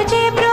తుజే